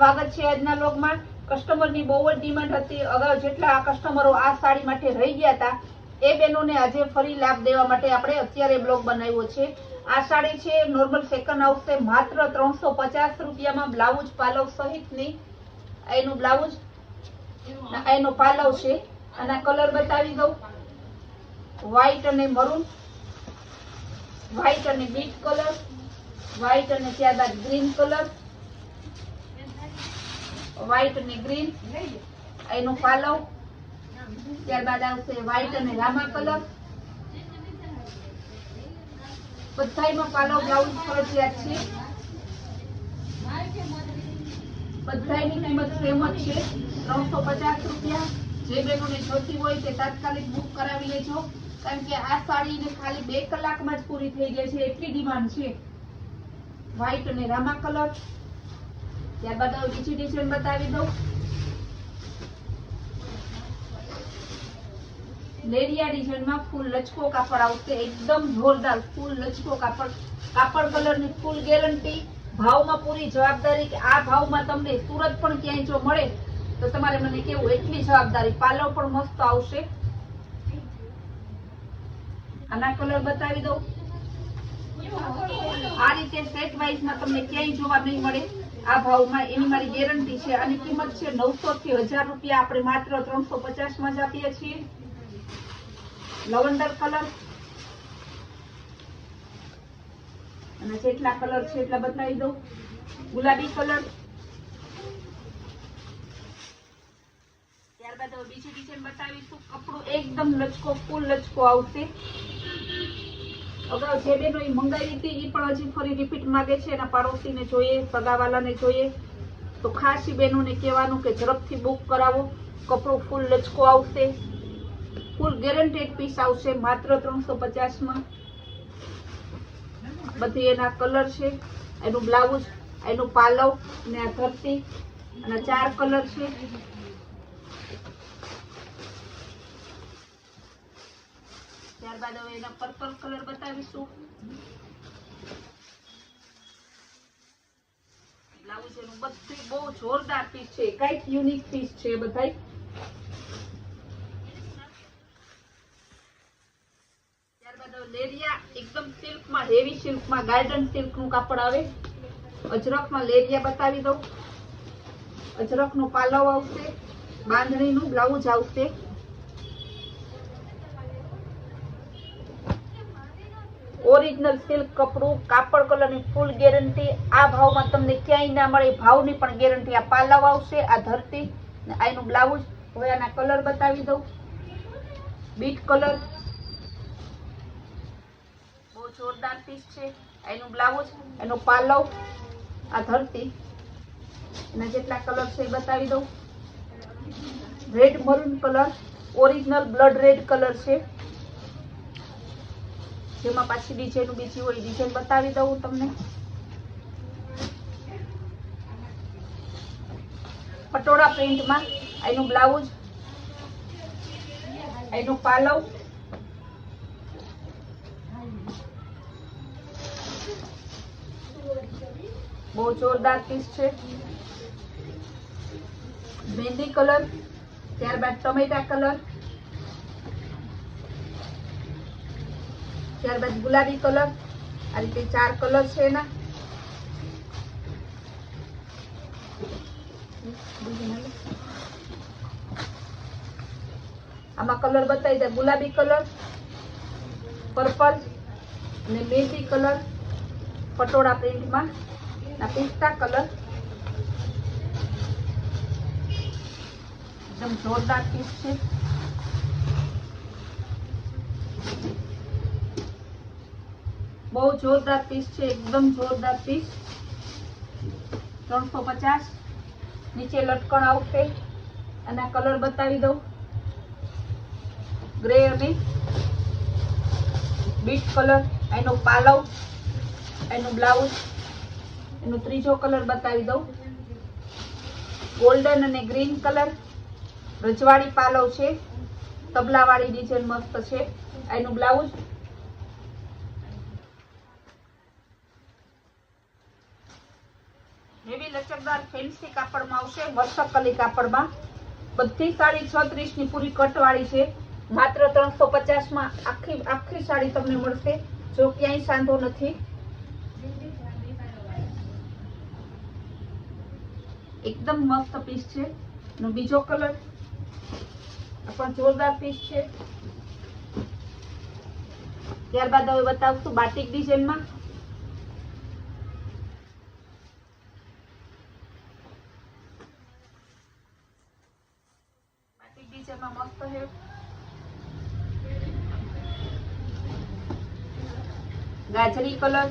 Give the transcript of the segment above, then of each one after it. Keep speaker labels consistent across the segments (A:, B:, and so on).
A: સ્વાગત છે આજના લોગમાં કસ્ટમરની બહુ જ ડિમાન્ડ હતી. અગાઉ જેટલા કસ્ટમરો આ સાડી માટે રહી ગયા હતા, એ બહેનોને આજે ફરી લાભ દેવા માટે આપણે અત્યારે બ્લોગ બનાવ્યો છે. આ સાડી છે નોર્મલ સેકન્ડ આવશે માત્ર ત્રણસો પચાસ રૂપિયામાં બ્લાઉઝ પાલવ સહિતની એનું બ્લાઉઝ એનો પાલવ છે. અને કલર બતાવી દઉં. વ્હાઈટ અને મરૂન. વ્હાઈટ અને બીટ કલર. વ્હાઈટ અને ત્યારબાદ ગ્રીન કલર. વ્હાઈટ અને ગ્રીન એનો પાલવ. ત્યારબાદ આવશે વ્હાઈટ અને રામા કલર. બધાયમાં પાલવ બ્લાઉઝ ફરજિયાત છે. બધાયની પચાસ રૂપિયા. જે બહેનોને જોતી હોય તે તાત્કાલિક બુક કરાવી લેજો. કારણ કે આ સાડીને ખાલી બે કલાકમાં જ પૂરી થઈ જાય છે. એટલી ડિમાન્ડ છે. વ્હાઈટ અને રામા કલર. ત્યારબાદ હવે બીજી ડિઝાઇન બતાવી દઉં. લેરિયા ડિઝાઇનમાં ફૂલ લચકો કાપડ આવશે. એકદમ જોરદાર ફૂલ લચકો કાપડ. કાપડ કલરની ફૂલ ગેરંટી. ભાવમાં પૂરી જવાબદારી કે આ ભાવમાં તમને સુરત પણ ક્યાંય જો મળે, તો તમારે મને કેવું, એટલી જવાબદારી. પાલવ પણ મસ્ત આવશે. આના કલર બતાવી દઉં. આ રીતે સેટ વાઇઝમાં તમને ક્યાંય જોવા નહીં મળે. આ ભાવમાં એની મારી ગેરંટી છે. અને કિંમત છે નવસો થી હજાર રૂપિયા. આપણે માત્ર ત્રણસો પચાસમાં જ આપીએ છીએ. Lavender colour. અને જેટલા કલર છે એટલા બતાવી દઉં. ગુલાબી કલર. ત્યારબાદ બીજી ડિઝાઇન બતાવીશું. કપડું એકદમ લચકો ફૂલ લચકો આવશે. અગાઉ જે બેનો એ મંગાવી હતી એ પણ હજી ફરી રિપીટ માગે છે એના પાડોશીને જોઈએ, સગાવાલાને જોઈએ. તો ખાસ બહેનોને કહેવાનું કે ઝડપથી બુક કરાવો. કપડું ફૂલ લચકો આવશે. ફૂલ ગેરંટેડ પીસ આવશે, માત્ર ત્રણસો પચાસમાં બધી એના કલર છે. એનું બ્લાઉઝ એનું પાલવ અને આ ધરતી. અને ચાર કલર છે. ત્યારબાદ હવે એના પર્પલ કલર બતાવીશું. બ્લાઉઝ એનું બધી બહુ જોરદાર પીસ છે. કંઈક યુનિક પીસ છે બધાય. લેરિયા એકદમ સિલ્કમાં હેવી સિલ્કમાં ગાર્ડન સિલ્કનું કાપડ આવે. અજરકમાં લેરિયા બતાવી દઉં. અજરકનો પાલવ આવશે, બાંધણીનું બ્લાઉઝ આવશે. ઓરિજિનલ સિલ્ક કપડું, કાપડ કલરની ફૂલ ગેરંટી આ ભાવમાં તમને ક્યાંય ના મળે ભાવની પણ ગેરંટી આ પાલવ આવશે, આ ધરતી આનું બ્લાઉઝ આના કલર બતાવી દઉં. બીટ કલર બહુ જોરદાર પીસ છે. એનું બ્લાઉઝ એનો પાલવ, આ ધરતી. એના જેટલા કલર છે એ બતાવી દઉં. Red maroon colour original blood red colour છે. જેમાં પાછી ડિઝાઇન બીજી હોય ડિઝાઇન બતાવી દઉં તમને. પટોળા પ્રિન્ટમાં એનું બ્લાઉઝ એનું પાલવ બહુ જોરદાર પીસ છે. મહેંદી કલર ત્યારબાદ ટમેટા કલર ત્યારબાદ ગુલાબી કલર. આ રીતે ચાર કલર છે એના. આમાં કલર બતાવી દે. ગુલાબી કલર, પર્પલ અને મેથી કલર, પટોળા પ્રિન્ટમાં. પિસ્તા કલર. એકદમ જોરદાર પીસ છે. બહુ જોરદાર પીસ છે, એકદમ જોરદાર પીસ ત્રણસો પચાસ. નીચે લટકણ આવશે અને કલર બતાવી દઉં. ગ્રે અને બીટ કલર એનો પાલવ એનું બ્લાઉઝ એનો ત્રીજો કલર બતાવી દઉં. ગોલ્ડન અને ગ્રીન કલર રજવાડી પાલવ છે. તબલાવાળી ડિઝાઇન મસ્ત છે. એનું બ્લાઉઝ હેવી લચકદાર ફેન્સી કાપડમાં આવશે વર્ષકલી કાપડમાં. બધી સાડી છત્રીસની પૂરી કટવાળી છે. માત્ર ત્રણસો પચાસમાં આખી આખી સાડી તમને મળશે, જો ક્યાંય સાંધો નથી. એકદમ મસ્ત પીસ છે. નો બીજો કલર પણ જોરદાર પીસ છે. ત્યારબાદ હવે બતાવશું બાટિક ડિઝાઇનમાં બાટિક ડિઝાઇનમાં મસ્ત છે. ગાજરી કલર.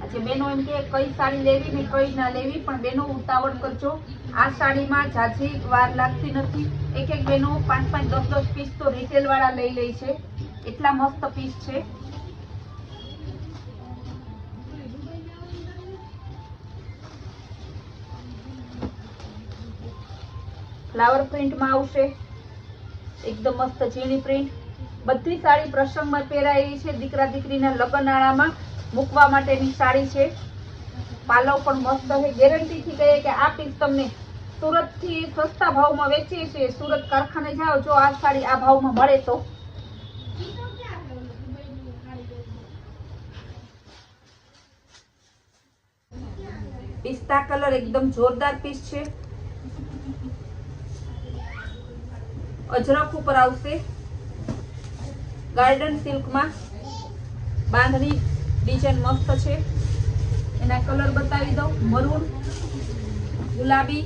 A: આજે બેનો એમ કે કઈ સાડી લેવી ને કઈ ના લેવી, પણ બેનો ઉતાવળ કરજો. આ સાડીમાં ઝાઝી વાર લાગતી નથી. એક એક બેનો પાંચ પાંચ દસ દસ પીસ તો રિટેલ વાળા લઈ લે છે. એટલા મસ્ત પીસ છે. ફ્લાવર પ્રિન્ટમાં આવશે. એકદમ મસ્ત ઝીણી પ્રિન્ટ બધી સાડી પ્રસંગમાં પહેરાયેલી છે. દીકરા દીકરીના લગ્નનાળામાં મૂકવા માટેની સાડી છે. પાલવ પણ મસ્ત છે. ગેરંટીથી કહીએ કે આ પીસ તમને સુરતથી સસ્તા ભાવમાં વેચીએ છીએ. સુરત કારખાને જાઓ. જો આ સાડી આ ભાવમાં મળે તો. પિસ્તા કલર એકદમ જોરદાર પીસ છે. અજરક ઉપર આવશે. ગાર્ડન સિલ્કમાં બાંધણી ડિઝાઇન મસ્ત છે. એના કલર બતાવી દઉં. મરૂન ગુલાબી.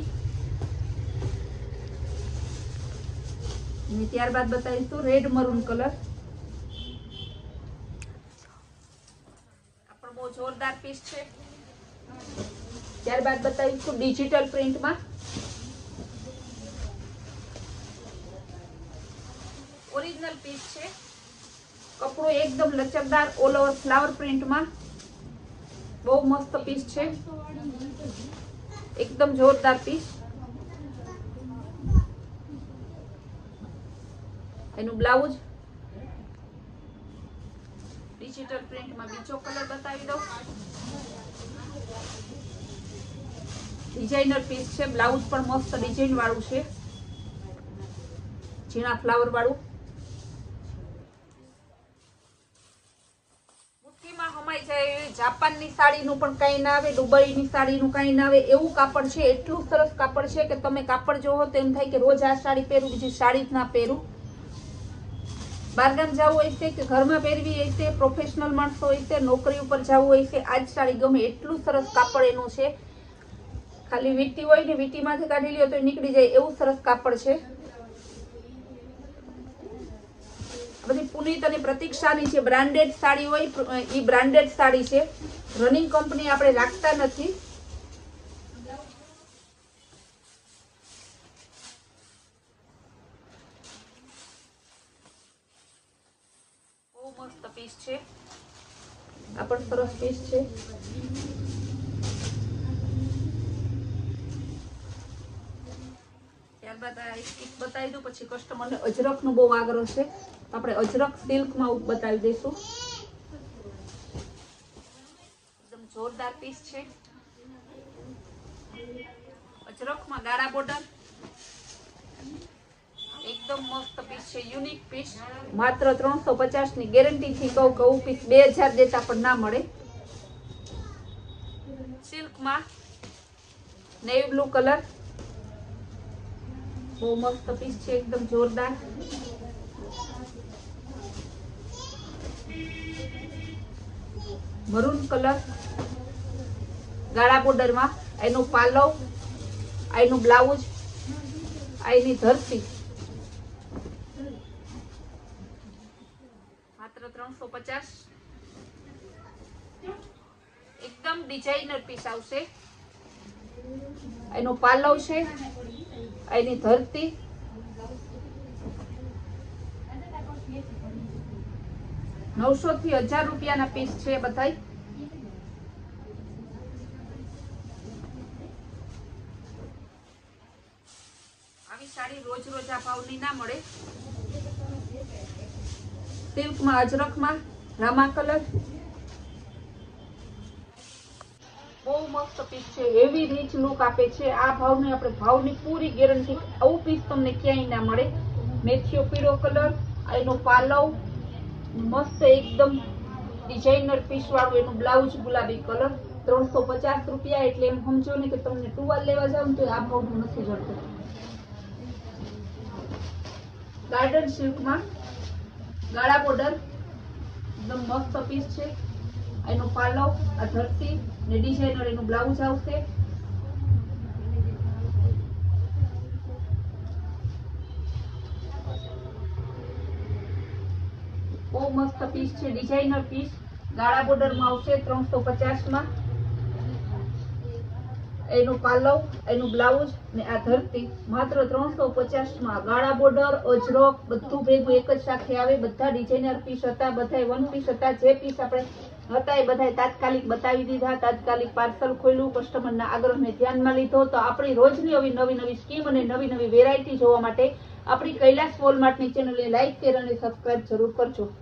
A: અને ત્યારબાદ બતાવીશું રેડ મરૂન કલર આપણો બહુ જોરદાર પીસ છે. ત્યારબાદ બતાવીશું ડિજિટલ પ્રિન્ટમાં ઓરિજિનલ પીસ છે. કપડું એકદમ લચકદાર ઓલ ઓવર ફ્લાવર પ્રિન્ટમાં બહુ મસ્ત પીસ છે. એકદમ જોરદાર પીસ એનું બ્લાઉઝ ડિજિટલ પ્રિન્ટમાં બીજો કલર બતાવી દઉં. ડિઝાઇનર પીસ છે. બ્લાઉઝ પણ મસ્ત ડિઝાઇન વાળું છે. ઝીણા ફ્લાવર વાળું. જાપાનની સાડીનું પણ કાંઈ ના આવે, દુબઈની સાડીનું કાંઈ ના આવે, એવું કાપડ છે, એટલું સરસ કાપડ છે કે તમે કાપડ જોવો તો એમ થાય કે રોજ આ સાડી પહેરું, બીજી સાડી જ ના પહેરું. બહારગામ જવું હોય છે કે ઘરમાં પહેરવી હોય છે પ્રોફેશનલ માણસો હોય છે, નોકરી ઉપર જવું હોય છે આ જ સાડી ગમે એટલું સરસ કાપડ એનું છે. ખાલી વીટી હોય ને વીટીમાંથી કાઢી લ્યો તો નીકળી જાય, એવું સરસ કાપડ છે આ બધી પુનિત અને પ્રતિક્ષાની છે બ્રાન્ડેડ સાડી હોય એ બ્રાન્ડેડ સાડી છે. રનિંગ કંપની આપણે રાખતા નથી. મસ્ત પીસ છે. આ પણ સરસ પીસ છે. ત્યારબાદ આ એક બતાવી દઉં પછી કસ્ટમરને અજરકનો બહુ આગ્રહ છે. તો આપણે અજરક સિલ્કમાં બતાવી દઈશું. એકદમ જોરદાર પીસ છે. અજરકમાં ગાળા બોર્ડર. એકદમ મસ્ત પીસ છે યુનિક પીસ માત્ર ત્રણસો પચાસની ગેરંટી થી કહું કહું પીસ બે હજાર દેતા પણ ના મળે. સિલ્કમાં નેવી બ્લુ કલર. બહુ મસ્ત પીસ છે એકદમ જોરદાર. Maroon colour. ગાળા બોર્ડરમાં એનું પાલવ એનું બ્લાઉઝ એની ધરતી. માત્ર ત્રણસો પચાસ. એકદમ ડિઝાઇનર પીસ આવશે. એનો પાલવ છે એની ધરતી. નવસો થી હજાર રૂપિયાના પીસ છે બધાય. આવી સાડી રોજ રોજ આ ભાવની ના મળે. સિલ્કમાં, અજરખમાં, રામા કલર. બહુ મસ્ત પીસ છે હેવી રીચ લુક આપે છે. આ ભાવને આપણે ભાવની પૂરી ગેરંટી આવું પીસ તમને ક્યાંય ના મળે. મેથીઓ પીળો કલર એનો પાલવ મસ્ત એકદમ ડિઝાઇનર પીસ વાળું એનું બ્લાઉઝ ગુલાબી કલર ત્રણસો પચાસ રૂપિયા એટલે એમ સમજો ને કે તમને ટુવાલ લેવા જાવ ને તો આ ભાવનું નથી જડતું. ગાર્ડન સિલ્કમાં ગાળા બોર્ડર, એકદમ મસ્ત પીસ છે. એનો પાલવ, આ ધરતી ને ડિઝાઇનર એનું બ્લાઉઝ આવશે. બહુ મસ્ત પીસ છે ડિઝાઇનર પીસ ગાળા બોર્ડરમાં આવશે ત્રણસો પચાસમાં. એનું પાલવ એનું બ્લાઉઝ ને આ ધરતી. માત્ર ત્રણસો પચાસમાં. ગાળા બોર્ડર અજરક, બધું ભેગું એક જ સાથે આવે. બધા ડિઝાઇનર પીસ હતા બધા વન પીસ હતા. જે પીસ આપણે હતા એ બધા તાત્કાલિક બતાવી દીધા. તાત્કાલિક પાર્સલ ખોલ્યું. કસ્ટમરના આગ્રહને ધ્યાનમાં લીધો. તો આપણી રોજની આવી નવી નવી સ્કીમ અને નવી નવી વેરાયટી જોવા માટે આપણી કૈલાસ વોલમાર્ટની ચેનલને લાઈક શેર અને સબસ્ક્રાઇબ જરૂર કરજો.